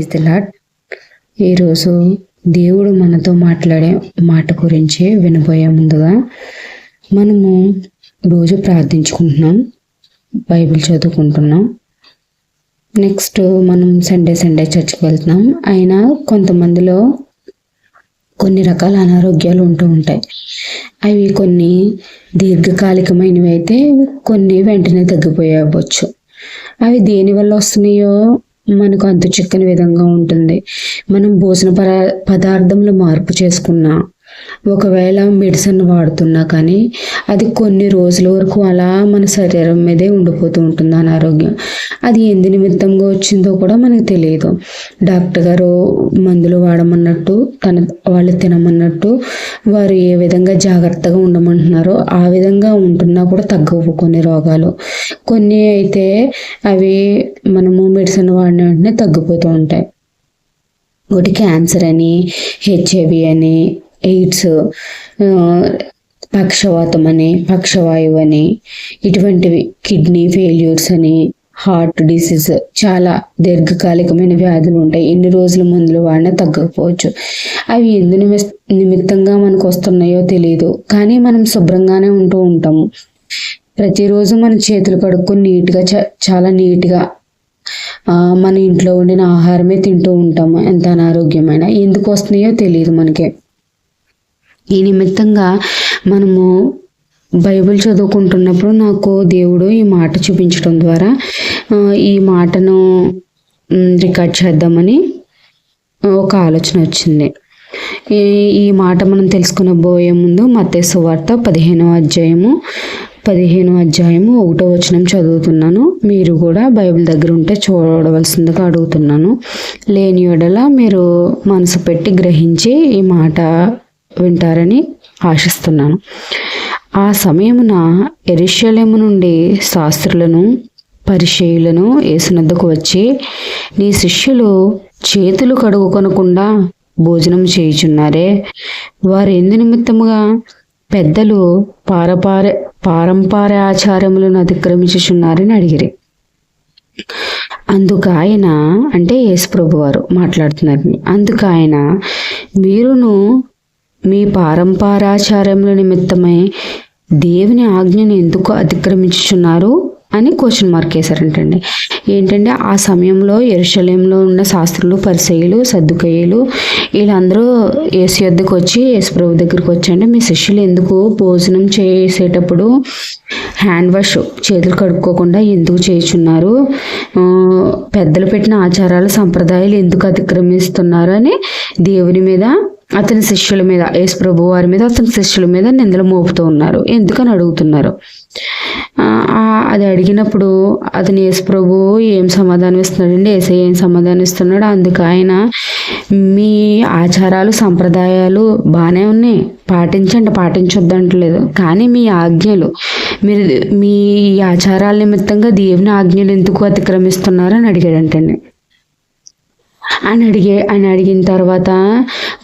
Lord ఈరోజు దేవుడు మనతో మాట్లాడే మాట గురించి వినబోయే ముందుగా మనము రోజు ప్రార్థించుకుంటున్నాం బైబిల్ చదువుకుంటున్నాం. నెక్స్ట్ మనం సండే సండే చర్చ్కి వెళ్తున్నాం. అయినా కొంతమందిలో కొన్ని రకాల అనారోగ్యాలు ఉంటూ ఉంటాయి. అవి కొన్ని దీర్ఘకాలికమైనవి అయితే కొన్ని వెంటనే తగ్గిపోయవచ్చు అవి దేని వల్ల వస్తున్నాయో మనకు అంతు చిక్కని విధంగా ఉంటుంది. మనం భోజన పరా పదార్థంలో మార్పు చేసుకున్నా ఒకవేళ మెడిసిన్ వాడుతున్నా కానీ అది కొన్ని రోజుల వరకు అలా మన శరీరం మీదే ఉండిపోతూ ఉంటుంది అనారోగ్యం. అది ఎందు నిమిత్తంగా వచ్చిందో కూడా మనకు తెలియదు. డాక్టర్ గారు మందులు వాడమన్నట్టు తన వాళ్ళు తినమన్నట్టు వారు ఏ విధంగా జాగ్రత్తగా ఉండమంటున్నారో ఆ విధంగా ఉంటున్నా కూడా తగ్గవు కొన్ని రోగాలు. కొన్ని అయితే అవి మనము మెడిసిన్ వాడిన వెంటనే తగ్గిపోతూ ఉంటాయి. ఒకటి క్యాన్సర్ అని హెచ్ఐవి అని ఎయిడ్స్ పక్షవాతం అని పక్షవాయువు అని ఇటువంటివి కిడ్నీ ఫెయిల్యూర్స్ అని హార్ట్ డిసీజ్ చాలా దీర్ఘకాలికమైన వ్యాధులు ఉంటాయి. ఎన్ని రోజుల మందులు వాడినా తగ్గకపోవచ్చు. అవి ఎందు నిమిత్తంగా మనకు వస్తున్నాయో తెలియదు కానీ మనం శుభ్రంగానే ఉంటూ ఉంటాము. ప్రతిరోజు మన చేతులు కడుక్కొని నీట్గా చ- చాలా నీట్గా మన ఇంట్లో వండిన ఆహారమే తింటూ ఉంటాము. ఎంత అనారోగ్యమైన. ఎందుకు వస్తున్నాయో తెలియదు మనకి. ఈ నిమిత్తంగా మనము బైబిల్ చదువుకుంటున్నప్పుడు నాకు దేవుడు ఈ మాట చూపించడం ద్వారా ఈ మాటను రికార్డ్ చేద్దామని ఒక ఆలోచన వచ్చింది. ఈ ఈ మాట మనం తెలుసుకున్న బోయే ముందు మత్తే సువార్త పదిహేనవ అధ్యాయము పదిహేను అధ్యాయము ఒకటో వచనం చదువుతున్నాను. మీరు కూడా బైబిల్ దగ్గర ఉంటే చూడవలసిందిగా అడుగుతున్నాను. లేని ఎడల మీరు మనసు పెట్టి గ్రహించి ఈ మాట వింటారని ఆశిస్తున్నాను. ఆ సమయమున ఎరిశలేము నుండి శాస్త్రులను పరిచయులను ఏసునద్దకు వచ్చి నీ శిష్యులు చేతులు కడుగుకొనకుండా భోజనం చేయుచున్నారే? వారు ఎందు నిమిత్తముగా పెద్దలు పారపార పారంపార ఆచారములను అతిక్రమించుచున్నారని అడిగిరి. అందుకు ఆయన అంటే యేసుప్రభు వారు మాట్లాడుతున్నారు అందుకు ఆయన మీరును మీ పారంపరాచారంలో నిమిత్తమై దేవుని ఆజ్ఞను ఎందుకు అతిక్రమించుచున్నారు అని క్వశ్చన్ మార్క్ వేశారంటండి ఏంటంటే ఆ సమయంలో ఎరుషలేంలో ఉన్న శాస్త్రులు పరిసయులు సర్దుకయ్యలు వీళ్ళందరూ ఏసు యొద్దకు వచ్చి యేసు ప్రభు దగ్గరికి వచ్చండి మీ శిష్యులు ఎందుకు భోజనం చేసేటప్పుడు హ్యాండ్ వాష్ చేతులు కడుక్కోకుండా ఎందుకు చేయుచున్నారు? పెద్దలు పెట్టిన ఆచారాలు సంప్రదాయాలు ఎందుకు అతిక్రమిస్తున్నారు? అని దేవుని మీద అతని శిష్యుల మీద యేసు ప్రభు వారి మీద అతని శిష్యుల మీద నిందలు మోపుతూ ఉన్నారు. ఎందుకని అడుగుతున్నారు? అది అడిగినప్పుడు అతని యేసు ప్రభు ఏం సమాధానం ఇస్తున్నాడండి? ఏసై ఏం సమాధానం ఇస్తున్నాడు? అందుకు ఆయన మీ ఆచారాలు సంప్రదాయాలు బాగానే ఉన్నాయి. పాటించండి పాటించొద్దంటలేదు కానీ మీ ఆజ్ఞలు మీరు మీ ఆచారాల నిమిత్తంగా దేవుని ఆజ్ఞలు ఎందుకు అతిక్రమిస్తున్నారని అడిగాడంటండి. అని అడిగే అని అడిగిన తర్వాత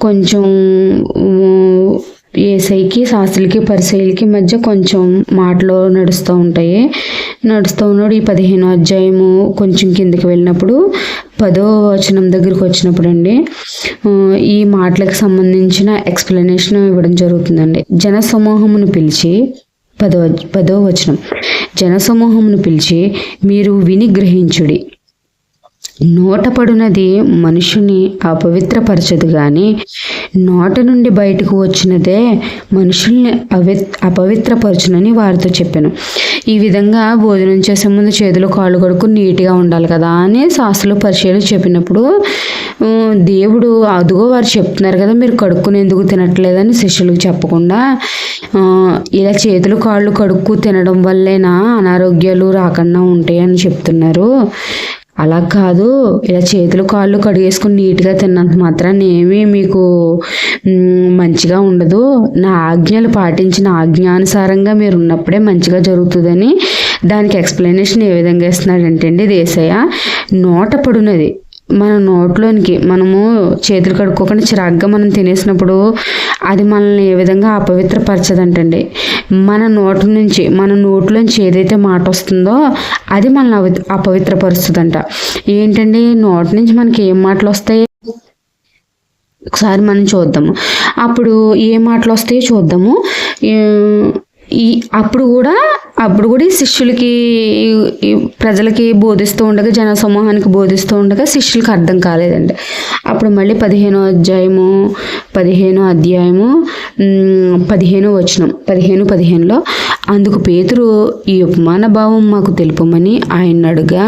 కొంచెం ఏసైకి శాస్త్రులకి పరిశైలకి మధ్య కొంచెం మాటలు నడుస్తూ ఉంటాయి. నడుస్తూ ఉన్నాడు. ఈ పదిహేను అధ్యాయము కొంచెం కిందకి వెళ్ళినప్పుడు పదో వచనం దగ్గరికి వచ్చినప్పుడు అండి ఈ మాటలకు సంబంధించిన ఎక్స్ప్లెనేషన్ ఇవ్వడం జరుగుతుందండి. జన సమూహమును పిలిచి పదో పదో వచనం. జన సమూహమును పిలిచి మీరు విని గ్రహించుడి. నోటపడునది మనుషుని అపవిత్రపరచదు గాని నోట నుండి బయటకు వచ్చినదే మనుషుల్ని అవి అపవిత్రపరచునని వారితో చెప్పాను. ఈ విధంగా భోజనం చేసే ముందు చేతులు కాళ్ళు కొడుకు నీట్గా ఉండాలి కదా అని శాస్త్రులు పరిచయాలు చెప్పినప్పుడు దేవుడు అదుగో వారు చెప్తున్నారు కదా మీరు కడుక్కుని ఎందుకు తినట్లేదని శిష్యులకు చెప్పకుండా ఇలా చేతులు కాళ్ళు కడుక్కు తినడం వల్లేనా? అనారోగ్యాలు రాకుండా ఉంటాయని చెప్తున్నారు. అలా కాదు. ఇలా చేతులు కాళ్ళు కడిగేసుకుని నీట్గా తిన్నంత మాత్రాన్ని ఏమీ మీకు మంచిగా ఉండదు. నా ఆజ్ఞలు పాటించిన ఆజ్ఞానుసారంగా మీరు ఉన్నప్పుడే మంచిగా జరుగుతుందని దానికి ఎక్స్ప్లెనేషన్ ఏ విధంగా ఇస్తున్నాడంటే అండి దేశయ్య నోట పడునది మన నోట్లోనికి మనము చేతులు కడుక్కోకుండా చిరాగ్గా మనం తినేసినప్పుడు అది మనల్ని ఏ విధంగా అపవిత్రపరచదంటండి. మన నోటి నుంచి మన నోట్లోంచి ఏదైతే మాట వస్తుందో అది మనల్ని అవి అపవిత్రపరుస్తుందంట. ఏంటండి? నోటి నుంచి మనకి ఏం మాటలు వస్తాయి? ఒకసారి మనం చూద్దాము. అప్పుడు ఏ మాటలు వస్తాయో చూద్దాము. ఈ- అప్పుడు కూడా అప్పుడు కూడా ఈ శిష్యులకి ప్రజలకి బోధిస్తూ ఉండగా జన సమూహానికి బోధిస్తూ ఉండగా శిష్యులకు అర్థం కాలేదండి. అప్పుడు మళ్ళీ పదిహేనో అధ్యాయము పదిహేనో అధ్యాయము పదిహేనో వచనం పదిహేను పదిహేనులో అందుకు పేతురు ఈ ఉపమాన భావం మాకు తెలుపమని ఆయన అడుగా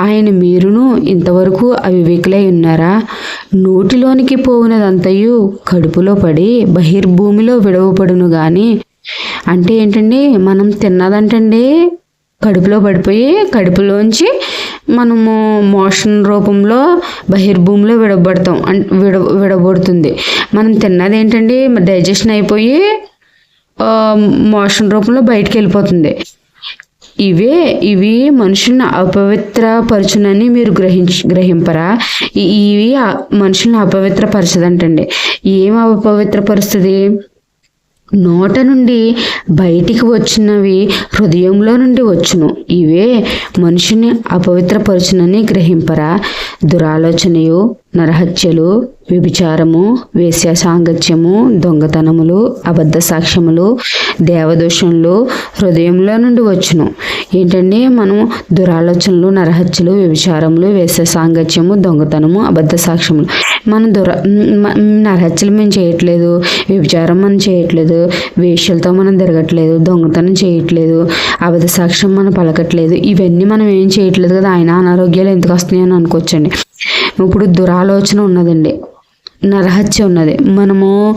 ఆయన మీరును ఇంతవరకు అవివేకులై ఉన్నారా? నోటిలోనికి పోవునదంతయు కడుపులో పడి బహిర్భూమిలో విడవపడును గాని అంటే ఏంటండి మనం తిన్నదంటండి కడుపులో పడిపోయి కడుపులోంచి మనము మోషన్ రూపంలో బహిర్భూమిలో విడబడతాం అం విడ విడబడుతుంది. మనం తిన్నది ఏంటండి డైజెషన్ అయిపోయి మోషన్ రూపంలో బయటికి వెళ్ళిపోతుంది. ఇవే ఇవి మనుషుల్ని అపవిత్రపరచునని మీరు గ్రహించ గ్రహింపరా? ఇవి ఆ- మనుషుల్ని అపవిత్రపరచదంటండి. ఏం అపవిత్రపరుస్తుంది? నోట నుండి బయటికి వచ్చినవి హృదయంలో నుండి వచ్చును. ఇవే మనిషిని అపవిత్రపరచునని గ్రహింపరా. దురాలోచనయు నరహత్యలు వ్యభిచారము వేశ్య సాంగత్యము దొంగతనములు అబద్ధ సాక్ష్యములు దేవదోషములు హృదయంలో నుండి వచ్చును. ఏంటండి మనం దురాలోచనలు నరహత్యలు వ్యభిచారములు వేశ్య సాంగత్యము దొంగతనము అబద్ధ సాక్ష్యములు మనం దుర నరహత్యలు మేము చేయట్లేదు వ్యభిచారం మనం చేయట్లేదు వేష్యలతో మనం తిరగట్లేదు దొంగతనం చేయట్లేదు అబద్ధ సాక్ష్యం మనం పలకట్లేదు ఇవన్నీ మనం ఏం చేయట్లేదు కదా ఆయన అనారోగ్యాలు ఎందుకు వస్తున్నాయని అనుకోవచ్చండి. ఇప్పుడు దురాలోచన ఉన్నదండి. నరహత్య ఉన్నది. మనము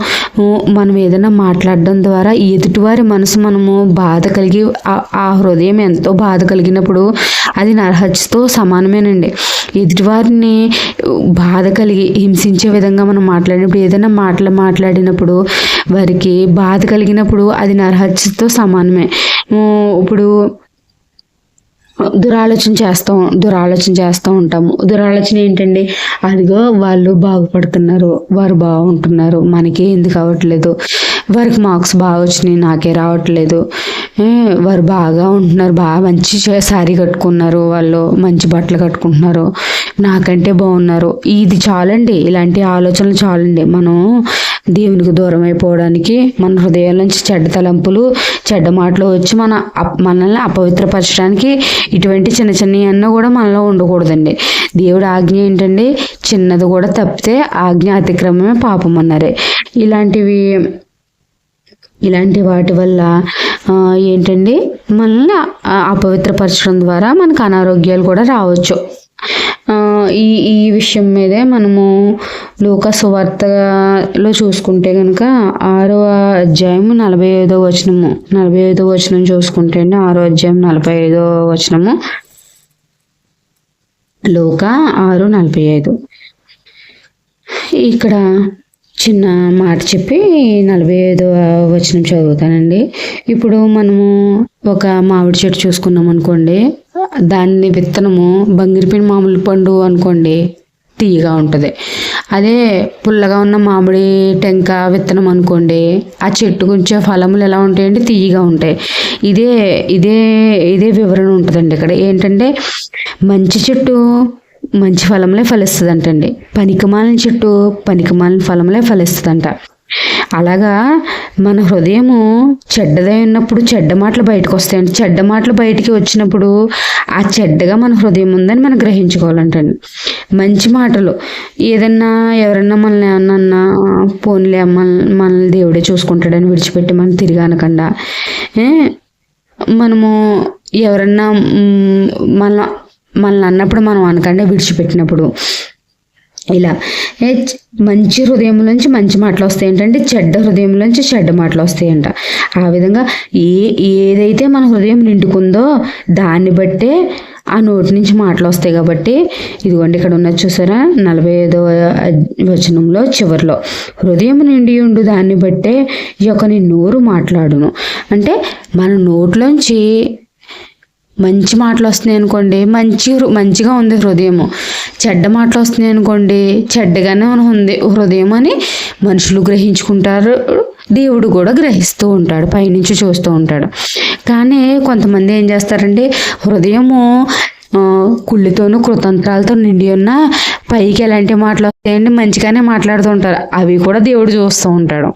మనం ఏదైనా మాట్లాడడం ద్వారా ఎదుటివారి మనసు మనము బాధ కలిగి ఆ- హృదయం ఎంతో బాధ కలిగినప్పుడు అది నరహత్యతో సమానమేనండి. ఎదుటివారిని బాధ కలిగి హింసించే విధంగా మనం మాట్లాడినప్పుడు ఏదైనా మాటలు మాట్లాడినప్పుడు వారికి బాధ కలిగినప్పుడు అది నరహత్యతో సమానమే. ఇప్పుడు దురాలోచన చేస్తాం దురాలోచన చేస్తూ ఉంటాము. దురాలోచన ఏంటండి? అదిగో వాళ్ళు బాగుపడుతున్నారు వారు బాగుంటున్నారు మనకి ఎందుకు అవ్వట్లేదు? వారికి మార్క్స్ బాగా వచ్చినాయి నాకే రావట్లేదు. వారు బాగా ఉంటున్నారు బాగా మంచి శారీ కట్టుకున్నారు వాళ్ళు మంచి బట్టలు కట్టుకుంటున్నారు. నాకంటే బాగున్నారు. ఇది చాలండి ఇలాంటి ఆలోచనలు చాలండి. మనం దేవునికి దూరం అయిపోవడానికి మన హృదయం నుంచి చెడ్డ తలంపులు చెడ్డ మాటలు వచ్చి మన అప్- మనల్ని అపవిత్రపరచడానికి ఇటువంటి చిన్న చిన్న అన్న కూడా మనలో ఉండకూడదండి. దేవుడు ఆజ్ఞ ఏంటండి? చిన్నది కూడా తప్పితే ఆజ్ఞ అతిక్రమమే పాపం అన్నారే. ఇలాంటివి ఇలాంటి వాటి వల్ల ఏంటండి మనల్ని అపవిత్రపరచడం ద్వారా మనకు అనారోగ్యాలు కూడా రావచ్చు. ఈ ఈ విషయం మీదే మనము లోక సువార్తలో చూసుకుంటే కనుక ఆరో అధ్యాయము నలభై ఐదో వచనము నలభై ఐదో వచనం చూసుకుంటే అండి ఆరో అధ్యాయం నలభై ఐదో వచనము. లోక ఆరు నలభై ఐదు. ఇక్కడ చిన్న మాట చెప్పి నలభై ఐదో వచనం చదువుతానండి. ఇప్పుడు మనము ఒక మామిడి చెట్టు చూసుకున్నాం అనుకోండి. దాన్ని విత్తనము బంగిరిపిన మామిడి పండు అనుకోండి తీయగా ఉంటుంది. అదే పుల్లగా ఉన్న మామిడి టెంక విత్తనం అనుకోండి ఆ చెట్టు కొంచెం ఫలములు ఎలా ఉంటాయంటే తీయగా ఉంటాయి. ఇదే ఇదే ఇదే వివరణ ఉంటుందండి ఇక్కడ. ఏంటంటే మంచి చెట్టు మంచి ఫలములే ఫలిస్తుందంటండి. పనికిమాలిన చెట్టు పనికిమాలిన ఫలములే ఫలిస్తుందంట. అలాగా మన హృదయము చెడ్డదై ఉన్నప్పుడు చెడ్డ మాటలు బయటకు వస్తాయండి చెడ్డ మాటలు బయటికి వచ్చినప్పుడు ఆ చెడ్డగా మన హృదయం ఉందని మనం గ్రహించుకోవాలంటండి. మంచి మాటలు. ఏదన్నా ఎవరన్నా మనల్ని ఏమన్నా అన్నా పోన్లే మన మనల్ని దేవుడే చూసుకుంటాడని విడిచిపెట్టి మనం తిరిగి అనకుండా మనము ఎవరన్నా మన మనల్ని అన్నప్పుడు మనం అనకండి విడిచిపెట్టినప్పుడు. ఇలా. ఏ మంచి హృదయం నుంచి మంచి మాటలు వస్తాయి ఏంటంటే చెడ్డ హృదయం నుంచి చెడ్డ మాటలు వస్తాయంట. ఆ విధంగా ఏ ఏదైతే మన హృదయం నిండుకుందో దాన్ని బట్టే ఆ నోటి నుంచి మాటలు వస్తాయి కాబట్టి ఇదిగోండి ఇక్కడ ఉన్నది చూసారా? నలభై ఐదో వచనంలో చివరిలో. హృదయం నిండి ఉండు దాన్ని బట్టే ఈ యొక్క నీ నోరు మాట్లాడును. అంటే మన నోట్లోంచి మంచి మాటలు వస్తున్నాయి అనుకోండి మంచి మంచిగా ఉంది హృదయం చెడ్డ మాటలు వస్తున్నాయి అనుకోండి చెడ్డగానే ఉంది హృదయం అని మనుషులు గ్రహించుకుంటారు దేవుడు కూడా గ్రహిస్తూ ఉంటాడు పైనుంచి చూస్తూ ఉంటాడు. కానీ కొంతమంది ఏం చేస్తారంటే హృదయము కుళ్ళితోనూ కృతంత్రాలతో నిండి ఉన్న పైకి ఎలాంటి మాటలు వస్తాయండి మంచిగానే మాట్లాడుతూ ఉంటారు అవి కూడా దేవుడు చూస్తూ ఉంటాడు.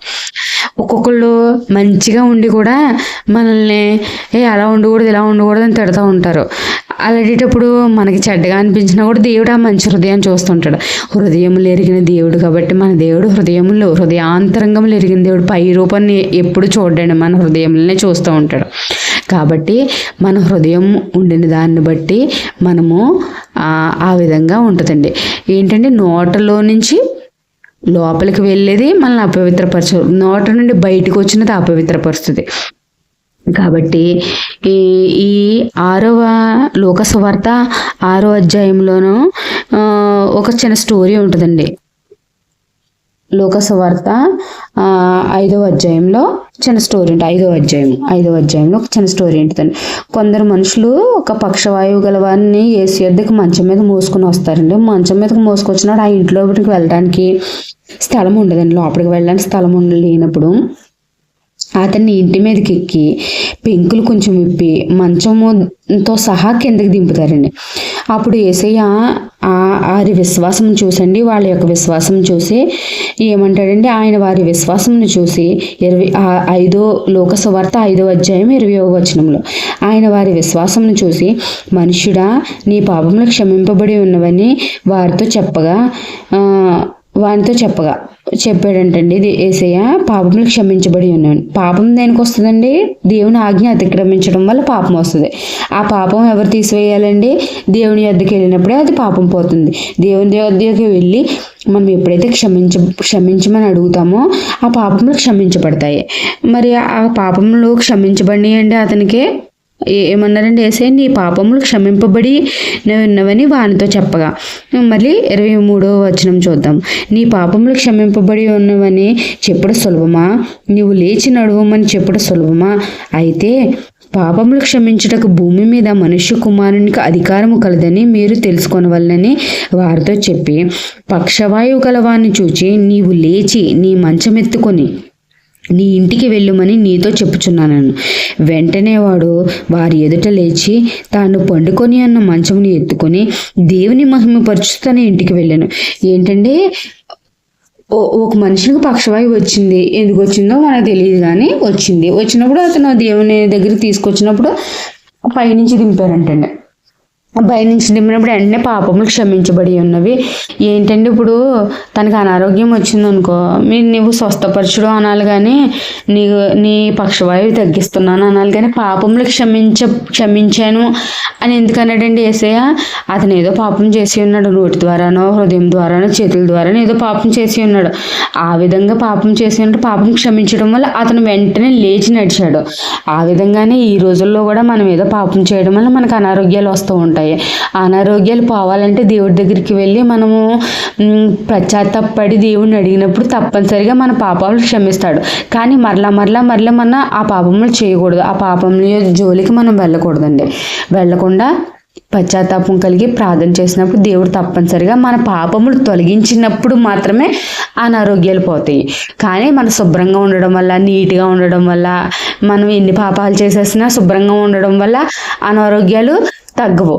ఒక్కొక్కళ్ళు మంచిగా ఉండి కూడా మనల్ని ఏ అలా ఉండకూడదు ఇలా ఉండకూడదు అని తిడతా ఉంటారు. అలాంటప్పుడు మనకి చెడ్డగా అనిపించినా కూడా దేవుడు ఆ మంచి హృదయాన్ని చూస్తుంటాడు. హృదయములు ఎరిగిన దేవుడు కాబట్టి మన దేవుడు హృదయంలో హృదయాంతరంగంలో ఎరిగిన దేవుడు పై రూపాన్ని ఎప్పుడు చూడండి మన హృదయంలోనే చూస్తూ ఉంటాడు. కాబట్టి మన హృదయం ఉండిన దాన్ని బట్టి మనము ఆ విధంగా ఉంటుందండి. ఏంటంటే నోటలో నుంచి లోపలికి వెళ్ళేది మనల్ని అపవిత్రపరచు నోట నుండి బయటకు వచ్చినది అపవిత్రపరుస్తుంది. కాబట్టి ఈ ఈ ఆరవ లోకసువార్త ఆరో అధ్యాయంలోనూ ఒక చిన్న స్టోరీ ఉంటుందండి. లోకసువార్త ఐదవ అధ్యాయంలో చిన్న స్టోరీ ఉంటుంది. ఐదవ అధ్యాయం ఐదవ అధ్యాయంలో ఒక చిన్న స్టోరీ ఉంటుందండి కొందరు మనుషులు ఒక పక్షవాయువు గల వారిని ఏసు యొద్దకు మంచం మీద మోసుకుని వస్తారండి. మంచం మీదకి మోసుకొచ్చినప్పుడు ఆ ఇంట్లోకి వెళ్ళడానికి స్థలం ఉండదండి. లోపలికి వెళ్ళడానికి స్థలం ఉండలేనప్పుడు అతన్ని ఇంటి మీదకి ఎక్కి పెంకులు కొంచెం విప్పి మంచముతో సహా కిందకి దింపుతారండి. అప్పుడు ఏసయ్య వారి విశ్వాసం చూసండి. వాళ్ళ యొక్క విశ్వాసం చూసి ఏమంటాడండి ఆయన వారి విశ్వాసంను చూసి ఇరవై ఐదో లోకసువార్త ఐదో అధ్యాయం ఇరవై వచనంలో ఆయన వారి విశ్వాసంను చూసి మనుషుడా నీ పాపములు క్షమింపబడి ఉన్నవని వారితో చెప్పగా వారితో వానితో చెప్పగా చెప్పాడంటండి ఇది ఏసయ్య పాపములు క్షమించబడి ఉన్నాను. పాపం దేనికి వస్తుందండి? దేవుని ఆజ్ఞ అతిక్రమించడం వల్ల పాపం వస్తుంది. ఆ పాపం ఎవరు తీసివేయాలండి? దేవుని యొద్దకు వెళ్ళినప్పుడే అది పాపం పోతుంది. దేవుని యొద్దకు వెళ్ళి మనం ఎప్పుడైతే క్షమించ క్షమించమని అడుగుతామో ఆ పాపములు క్షమించబడతాయి. మరి ఆ పాపములు క్షమించబడినాయండి అండి అతనికి? ఏమన్నారండి వేసే నీ పాపములు క్షమింపబడి ఉన్నవని వానితో చెప్పగా. మళ్ళీ ఇరవై మూడో వచనం చూద్దాం. నీ పాపములు క్షమింపబడి ఉన్నవని చెప్పడం సులభమా? నీవు లేచి నడువమని చెప్పడం సులభమా? అయితే పాపములు క్షమించుటకు భూమి మీద మనుష్య కుమారునికి అధికారము కలదని మీరు తెలుసుకొనవలనని వారితో చెప్పి పక్షవాయువు గలవాన్ని చూచి నీవు లేచి నీ మంచమెత్తుకొని నీ ఇంటికి వెళ్ళుమని నీతో చెప్పుచున్నాను వెంటనే వాడు వారి ఎదుట లేచి తాను పండుకొని అన్న మంచముని ఎత్తుకొని దేవుని మహిమపరుచుతానే ఇంటికి వెళ్ళాను. ఏంటంటే ఒక మనిషికి పక్షవాయి వచ్చింది. ఎందుకు వచ్చిందో మనకు తెలియదు కానీ వచ్చింది. వచ్చినప్పుడు అతను దేవుని దగ్గరికి తీసుకొచ్చినప్పుడు పైనుంచి దింపారంటండి. పైనుంచి దింపినప్పుడు వెంటనే పాపములు క్షమించబడి ఉన్నవి. ఏంటంటే ఇప్పుడు తనకి అనారోగ్యం వచ్చిందనుకో మీరు నువ్వు స్వస్థపరచడం అనాలి కానీ నీ నీ పక్షవాయువు తగ్గిస్తున్నాను అనాలి కానీ పాపములు క్షమించ క్షమించాను అని ఎందుకన్నాడండి ఏసయ్య? అతను ఏదో పాపం చేసి ఉన్నాడు నోటి ద్వారానో హృదయం ద్వారానో చేతుల ద్వారానో ఏదో పాపం చేసి ఉన్నాడు. ఆ విధంగా పాపం చేసి ఉంటే పాపం క్షమించడం వల్ల అతను వెంటనే లేచి నడిచాడు. ఆ విధంగానే ఈ రోజుల్లో కూడా మనం ఏదో పాపం చేయడం వల్ల మనకు అనారోగ్యాలు వస్తూ ఉంటాయి. ఆ అనారోగ్యాలు పోవాలంటే దేవుడి దగ్గరికి వెళ్ళి మనము మ్, పశ్చాత్తాపడి దేవుడిని అడిగినప్పుడు తప్పనిసరిగా మన పాపాలు క్షమిస్తాడు. కానీ మరలా మరలా మరలా మన ఆ పాపములు చేయకూడదు. ఆ పాపముల జోలికి మనం వెళ్ళకూడదండి. వెళ్ళకుండా పశ్చాత్తాపం కలిగి ప్రార్థన చేసినప్పుడు దేవుడు తప్పనిసరిగా మన పాపములు తొలగించినప్పుడు మాత్రమే అనారోగ్యాలు పోతాయి. కానీ మనం శుభ్రంగా ఉండడం వల్ల నీట్గా ఉండడం వల్ల మనం ఎన్ని పాపాలు చేసేసినా శుభ్రంగా ఉండడం వల్ల అనారోగ్యాలు తగ్గవు.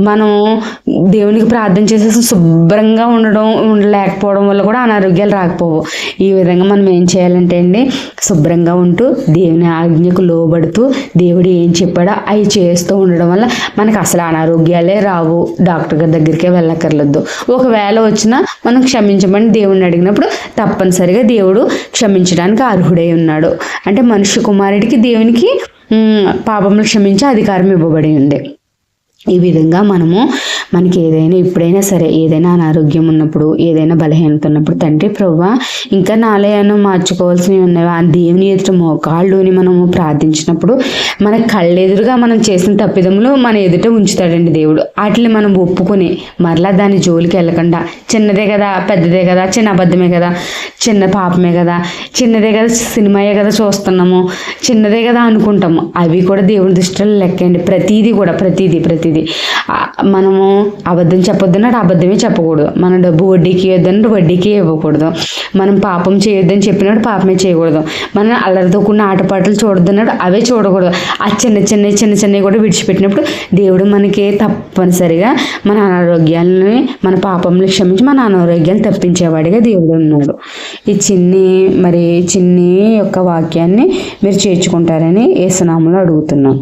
మనం దేవునికి ప్రార్థన చేసేసి శుభ్రంగా ఉండడం ఉండలేకపోవడం వల్ల కూడా అనారోగ్యాలు రాకపోవు. ఈ విధంగా మనం ఏం చేయాలంటే అండి శుభ్రంగా ఉంటూ దేవుని ఆజ్ఞకు లోబడుతూ దేవుడు ఏం చెప్పాడో అవి చేస్తూ ఉండడం వల్ల మనకు అసలు అనారోగ్యాలే రావు. డాక్టర్ గారి దగ్గరికే వెళ్ళక్కర్లేదు. ఒకవేళ వచ్చినా మనం క్షమించమని దేవుడిని అడిగినప్పుడు తప్పనిసరిగా దేవుడు క్షమించడానికి అర్హుడై ఉన్నాడు. అంటే మనుష్య కుమారుడికి దేవునికి పాపములు క్షమించే అధికారం ఇవ్వబడి ఉంది. ఈ విధంగా మనము మనకి ఏదైనా ఎప్పుడైనా సరే ఏదైనా అనారోగ్యం ఉన్నప్పుడు ఏదైనా బలహీనత ఉన్నప్పుడు తండ్రి ప్రవ్వా ఇంకా నాలయాన్ని మార్చుకోవాల్సినవి ఉన్నాయి ఆ దేవుని ఎదుట మోకాళ్ళుని మనము ప్రార్థించినప్పుడు మన కళ్ళెదురుగా మనం చేసిన తప్పిదములు మన ఎదుట ఉంచుతాడండి దేవుడు. వాటిని మనం ఒప్పుకొని మరలా దాని జోలికి వెళ్ళకుండా చిన్నదే కదా పెద్దదే కదా చిన్న అబద్ధమే కదా చిన్న పాపమే కదా చిన్నదే కదా సినిమాయే కదా చూస్తున్నాము చిన్నదే కదా అనుకుంటాము. అవి కూడా దేవుని దృష్టిలో లెక్కండి. ప్రతిదీ కూడా ప్రతిదీ ప్రతిదీ. అనేది మనము అబద్ధం చెప్పొద్దన్నాడు అబద్ధమే చెప్పకూడదు. మన డబ్బు వడ్డీకి ఇవ్వద్దన్నాడు వడ్డీకి ఇవ్వకూడదు. మనం పాపం చేయొద్దని చెప్పినాడు పాపమే చేయకూడదు. మనం అల్లరితో కూడిన ఆటపాటలు చూడొద్దన్నాడు అవే చూడకూడదు. ఆ చిన్న చిన్న చిన్న చిన్నవి కూడా విడిచిపెట్టినప్పుడు దేవుడు మనకి తప్పనిసరిగా మన అనారోగ్యాలని మన పాపంని క్షమించి మన అనారోగ్యాన్ని తప్పించేవాడిగా దేవుడు ఉన్నాడు. ఈ చిన్ని మరి చిన్ని యొక్క వాక్యాన్ని మీరు చేర్చుకుంటారని ఏసునామంలో అడుగుతున్నాం.